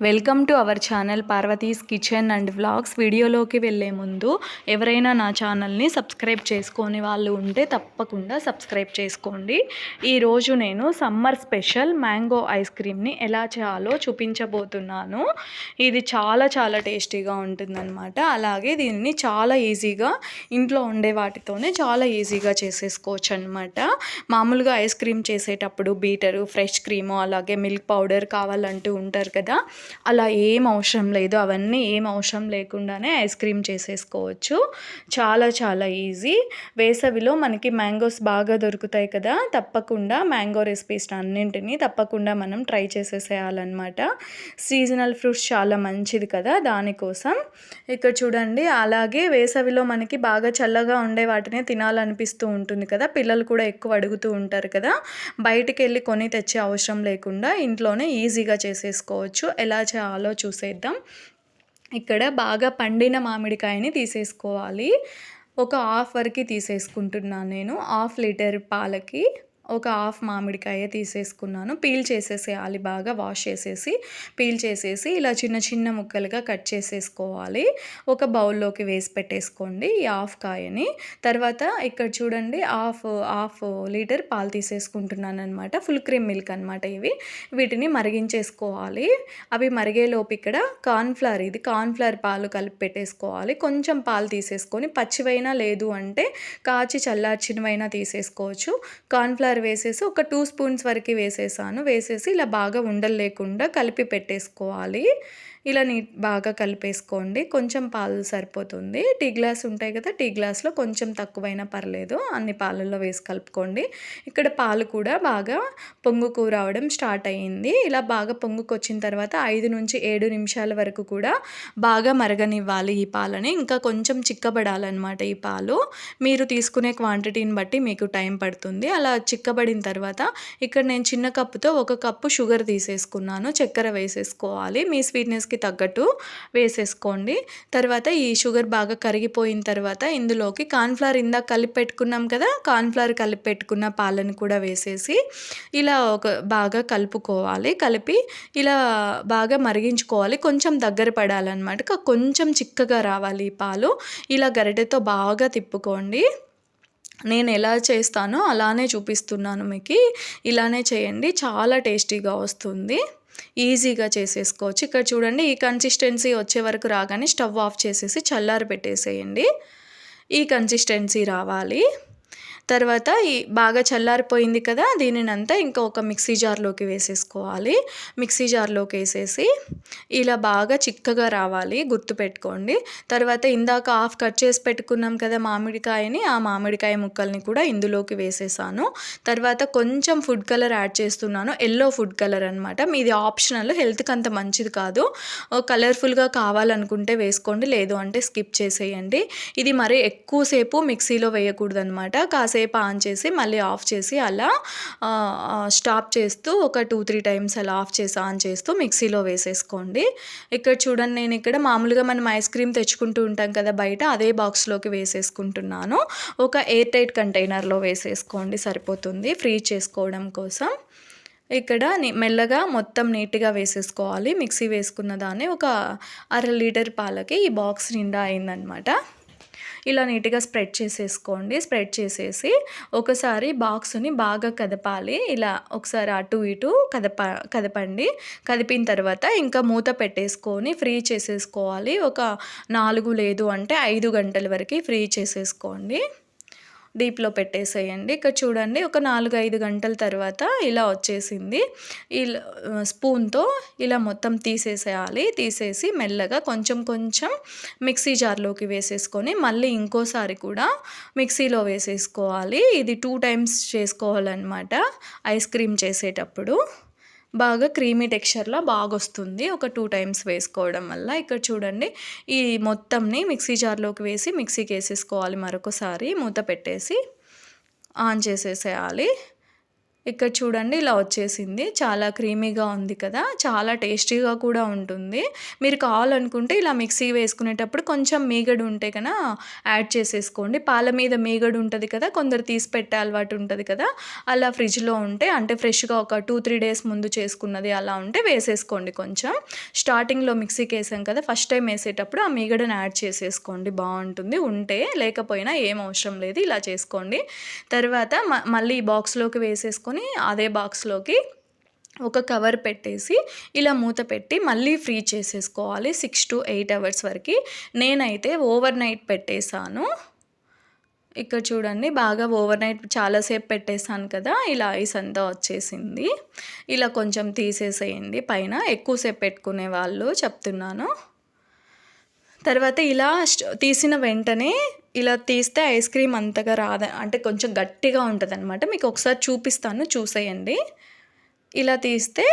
Welcome to our channel Parvathi's kitchen and vlogs. వీడియోలోకి వెళ్ళే ముందు ఎవరైనా నా ఛానల్ని సబ్స్క్రైబ్ చేసుకొని వాళ్ళు ఉంటే తప్పకుండా సబ్స్క్రైబ్ చేసుకోండి. ఈరోజు నేను సమ్మర్ స్పెషల్ మ్యాంగో ఐస్ క్రీమ్ని ఎలా చేయాలో చూపించబోతున్నాను. ఇది చాలా చాలా టేస్టీగా ఉంటుందన్నమాట. అలాగే దీనిని చాలా ఈజీగా ఇంట్లో ఉండే వాటితోనే చాలా ఈజీగా చేసేసుకోవచ్చు అనమాట మామూలుగా ఐస్ క్రీమ్ చేసేటప్పుడు బీటరు ఫ్రెష్ క్రీము అలాగే మిల్క్ పౌడర్ కావాలంటూ ఉంటారు కదా. అలా ఏం అవసరం లేదు. అవన్నీ ఏం అవసరం లేకుండానే ఐస్ క్రీమ్ చేసేసుకోవచ్చు. చాలా చాలా ఈజీ. వేసవిలో మనకి మ్యాంగోస్ బాగా దొరుకుతాయి కదా. తప్పకుండా మ్యాంగో రెసిపీస్ అన్నింటినీ తప్పకుండా మనం ట్రై చేసేసేయాలన్నమాట. సీజనల్ ఫ్రూట్స్ చాలా మంచిది కదా దానికోసం. ఇక్కడ చూడండి అలాగే వేసవిలో మనకి బాగా చల్లగా ఉండే వాటినే తినాలనిపిస్తూ ఉంటుంది కదా. పిల్లలు కూడా ఎక్కువ అడుగుతూ ఉంటారు కదా. బయటికి వెళ్ళి కొని తెచ్చే అవసరం లేకుండా ఇంట్లోనే ఈజీగా చేసేసుకోవచ్చు. ఎలా ఎలా చేయాలో చూసేద్దాం. ఇక్కడ బాగా పండిన మామిడికాయని తీసేసుకోవాలి. ఒక హాఫ్ వరకు తీసేసుకుంటున్నాను నేను. హాఫ్ లీటర్ పాలకి. ఒక హాఫ్ మామిడికాయ తీసేసుకున్నాను. పీల్ చేసేసేయాలి బాగా వాష్ చేసేసి పీల్ చేసేసి ఇలా చిన్న చిన్న ముక్కలుగా కట్ చేసేసుకోవాలి. ఒక బౌల్లోకి వేసి పెట్టేసుకోండి ఈ హాఫ్ కాయని. తర్వాత ఇక్కడ చూడండి హాఫ్ హాఫ్ లీటర్ పాలు తీసేసుకుంటున్నాను అనమాట ఫుల్ క్రీమ్ మిల్క్ అనమాట ఇవి. వీటిని మరిగించేసుకోవాలి. అవి మరిగేలోపు ఇక్కడ కార్న్ఫ్లవర్ ఇది కార్న్ఫ్లవర్ పాలు కలిపి పెట్టేసుకోవాలి. కొంచెం పాలు తీసేసుకొని పచ్చివైనా లేదు అంటే కాచి చల్లార్చినవైనా తీసేసుకోవచ్చు. కార్న్ఫ్లవర్ వేసేసి ఒక టూ స్పూన్స్ వరకు వేసేసాను. వేసేసి ఇలా బాగా ఉండలు లేకుండా కలిపి పెట్టేసుకోవాలి. ఇలా నీ బాగా కలిపేసుకోండి. కొంచెం పాలు సరిపోతుంది. టీ గ్లాస్ ఉంటాయి కదా టీ గ్లాస్లో కొంచెం తక్కువైనా పర్లేదు. అన్ని పాలల్లో వేసి కలుపుకోండి. ఇక్కడ పాలు కూడా బాగా పొంగుకు రావడం స్టార్ట్ అయ్యింది. ఇలా బాగా పొంగుకొచ్చిన తర్వాత ఐదు నుంచి ఏడు నిమిషాల వరకు కూడా బాగా మరగనివ్వాలి ఈ పాలని. ఇంకా కొంచెం చిక్కబడాలన్నమాట ఈ పాలు. మీరు తీసుకునే క్వాంటిటీని బట్టి మీకు టైం పడుతుంది. అలా చిక్కబడిన తర్వాత ఇక్కడ నేను చిన్న కప్పుతో ఒక కప్పు షుగర్ తీసేసుకున్నాను. చక్కెర వేసేసుకోవాలి. మీ స్వీట్నెస్కి తగ్గట్టు వేసేసుకోండి. తర్వాత ఈ షుగర్ బాగా కరిగిపోయిన తర్వాత ఇందులోకి కార్న్ఫ్లవర్ ఇందాక కలిపి పెట్టుకున్నాం కదా కార్న్ఫ్లవర్ కలిపి పెట్టుకున్న పాలను కూడా వేసేసి ఇలా ఒక బాగా కలుపుకోవాలి. కలిపి ఇలా బాగా మరిగించుకోవాలి. కొంచెం దగ్గర పడాలన్నమాట. కొంచెం చిక్కగా రావాలి ఈ పాలు. ఇలా గరిటెతో బాగా తిప్పుకోండి. నేను ఎలా చేస్తానో అలానే చూపిస్తున్నాను మీకు. ఇలానే చేయండి. చాలా టేస్టీగా వస్తుంది. ఈజీగా చేసేసుకోవచ్చు. ఇక్కడ చూడండి ఈ కన్సిస్టెన్సీ వచ్చే వరకు రాగానే స్టవ్ ఆఫ్ చేసేసి చల్లారి పెట్టేసేయండి ఈ కన్సిస్టెన్సీ రావాలి. తర్వాత ఈ బాగా చల్లారిపోయింది కదా దీనినంతా ఇంకా ఒక మిక్సీ జార్లోకి వేసేసుకోవాలి. మిక్సీ జార్లోకి వేసేసి ఇలా బాగా చిక్కగా రావాలి గుర్తుపెట్టుకోండి తర్వాత ఇందాక హాఫ్ కట్ చేసి పెట్టుకున్నాం కదా మామిడికాయని ఆ మామిడికాయ ముక్కల్ని కూడా ఇందులోకి వేసేసాను. తర్వాత కొంచెం ఫుడ్ కలర్ యాడ్ చేస్తున్నాను ఎల్లో ఫుడ్ కలర్ అనమాట మీది ఆప్షనల్ హెల్త్కి అంత మంచిది కాదు. కలర్ఫుల్గా కావాలనుకుంటే వేసుకోండి లేదు అంటే స్కిప్ చేసేయండి. ఇది మరి ఎక్కువసేపు మిక్సీలో వేయకూడదు అనమాట కాసేపు సేపు ఆన్ చేసి మళ్ళీ ఆఫ్ చేసి అలా స్టాప్ చేస్తూ ఒక టూ త్రీ టైమ్స్ అలా ఆఫ్ చేసి ఆన్ చేస్తూ మిక్సీలో వేసేసుకోండి. ఇక్కడ చూడండి నేను ఇక్కడ మామూలుగా మనం ఐస్ క్రీమ్ తెచ్చుకుంటూ ఉంటాం కదా బయట అదే బాక్స్లోకి వేసేసుకుంటున్నాను. ఒక ఎయిర్ టైట్ కంటైనర్లో వేసేసుకోండి సరిపోతుంది. ఫ్రీ చేసుకోవడం కోసం. ఇక్కడ మెల్లగా మొత్తం నీట్గా వేసేసుకోవాలి. మిక్సీ వేసుకున్న దాన్ని ఒక అర లీటర్ పాలకి ఈ బాక్స్ నిండా అయిందనమాట. ఇలా నీట్గా స్ప్రెడ్ చేసేసుకోండి. స్ప్రెడ్ చేసేసి ఒకసారి బాక్స్ని బాగా కదపాలి. ఇలా ఒకసారి అటు ఇటు కదప కదపండి. కదిపిన తర్వాత ఇంకా మూత పెట్టేసుకొని ఫ్రీ చేసేసుకోవాలి. ఒక నాలుగు లేదు అంటే ఐదు గంటల వరకు ఫ్రీ చేసేసుకోండి. డీప్లో పెట్టేసేయండి. ఇక్కడ చూడండి ఒక నాలుగు ఐదు గంటల తర్వాత ఇలా వచ్చేసింది. ఇలా స్పూన్తో ఇలా మొత్తం తీసేసేయాలి. తీసేసి మెల్లగా కొంచెం కొంచెం మిక్సీ జార్లోకి వేసేసుకొని మళ్ళీ ఇంకోసారి కూడా మిక్సీలో వేసేసుకోవాలి. ఇది టూ టైమ్స్ చేసుకోవాలన్నమాట ఐస్ క్రీమ్ చేసేటప్పుడు. బాగా క్రీమీ టెక్స్చర్లో బాగా వస్తుంది ఒక టూ టైమ్స్ వేసుకోవడం వల్ల. ఇక్కడ చూడండి ఈ మొత్తంని మిక్సీ జార్లోకి వేసి మిక్సీకి వేసేసుకోవాలి మరొకసారి. మూత పెట్టేసి ఆన్ చేసేసేయాలి. ఇక్కడ చూడండి ఇలా వచ్చేసింది. చాలా క్రీమీగా ఉంది కదా. చాలా టేస్టీగా కూడా ఉంటుంది. మీరు కావాలనుకుంటే ఇలా మిక్సీ వేసుకునేటప్పుడు కొంచెం మీగడు ఉంటే కదా యాడ్ చేసేసుకోండి. పాల మీద మీగడు ఉంటుంది కదా కొందరు తీసి పెట్టే అలవాటు ఉంటుంది కదా అలా ఫ్రిడ్జ్లో ఉంటే అంటే ఫ్రెష్గా ఒక టూ త్రీ డేస్ ముందు చేసుకున్నది అలా ఉంటే వేసేసుకోండి కొంచెం. స్టార్టింగ్లో మిక్సీకి వేసాం కదా ఫస్ట్ టైం వేసేటప్పుడు ఆ మీగడని యాడ్ చేసేసుకోండి. బాగుంటుంది. ఉంటే లేకపోయినా ఏం అవసరం లేదు ఇలా చేసుకోండి. తర్వాత మ- మళ్ళీ ఈ బాక్స్లోకి వేసేసుకొని అదే బాక్స్లోకి ఒక కవర్ పెట్టేసి ఇలా మూత పెట్టి మళ్ళీ ఫ్రీ చేసేసుకోవాలి సిక్స్ టు ఎయిట్ అవర్స్ వరకు. నేనైతే ఓవర్ నైట్ పెట్టేశాను. ఇక్కడ చూడండి బాగా ఓవర్ నైట్ చాలాసేపు పెట్టేసాను కదా ఇలా ఐస్ అంతా వచ్చేసింది. ఇలా కొంచెం తీసేసేయండి. పైన ఎక్కువసేపు పెట్టుకునే వాళ్ళు చెప్తున్నాను. తర్వాత ఇలా తీసిన వెంటనే ఇలా తీస్తే ఐస్ క్రీమ్ అంతగా రాద అంటే కొంచెం గట్టిగా ఉంటుంది అనమాట మీకు ఒకసారి చూపిస్తాను చూసేయండి. ఇలా తీస్తే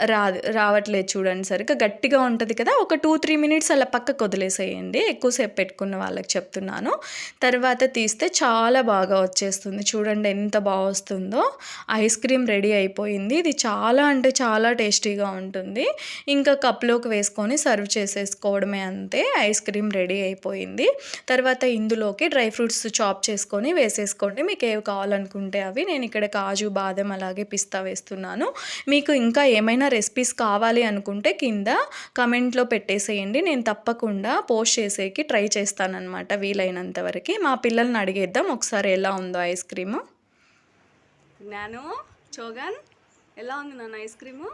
రాదు రావట్లేదు చూడండి సరిగ్గా గట్టిగా ఉంటుంది కదా ఒక టూ త్రీ మినిట్స్ అలా పక్కకు వదిలేసేయండి. ఎక్కువసేపు పెట్టుకున్న వాళ్ళకి చెప్తున్నాను. తర్వాత తీస్తే చాలా బాగా వచ్చేస్తుంది. చూడండి ఎంత బాగా వస్తుందో. ఐస్ క్రీమ్ రెడీ అయిపోయింది. ఇది చాలా అంటే చాలా టేస్టీగా ఉంటుంది. ఇంకా కప్లోకి వేసుకొని సర్వ్ చేసేసుకోవడమే అంతే. ఐస్ క్రీమ్ రెడీ అయిపోయింది. తర్వాత ఇందులోకి డ్రై ఫ్రూట్స్ చాప్ చేసుకొని వేసేసుకోండి. మీకు ఏవి కావాలనుకుంటే అవి. నేను ఇక్కడ కాజు బాదం అలాగే పిస్తా వేస్తున్నాను. మీకు ఇంకా ఏమైనా రెసిపీస్ కావాలి అనుకుంటే కింద కమెంట్లో పెట్టేసేయండి. నేను తప్పకుండా పోస్ట్ చేసేకి ట్రై చేస్తానన్నమాట వీలైనంత వరకు. మా పిల్లల్ని అడిగేద్దాం ఒకసారి ఎలా ఉందో ఐస్ క్రీము. జ్ఞాను చోగన్ ఎలా ఉంది నాన్న ఐస్ క్రీము?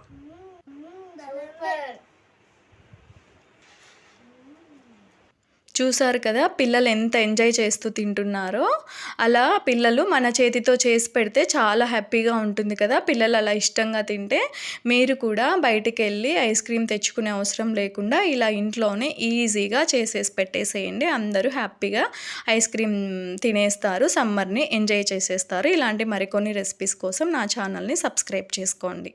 చూసారు కదా పిల్లలు ఎంత ఎంజాయ్ చేస్తూ తింటున్నారో అలా పిల్లలు మన చేతితో చేసి పెడితే చాలా హ్యాపీగా ఉంటుంది కదా పిల్లలు అలా ఇష్టంగా తింటే మీరు కూడా బయటికి వెళ్ళి ఐస్ క్రీమ్ తెచ్చుకునే అవసరం లేకుండా ఇలా ఇంట్లోనే ఈజీగా చేసేసి పెట్టేసేయండి. అందరూ హ్యాపీగా ఐస్ క్రీమ్ తినేస్తారు సమ్మర్ని ఎంజాయ్ చేసేస్తారు. ఇలాంటి మరికొన్ని రెసిపీస్ కోసం నా ఛానల్ని సబ్స్క్రైబ్ చేసుకోండి.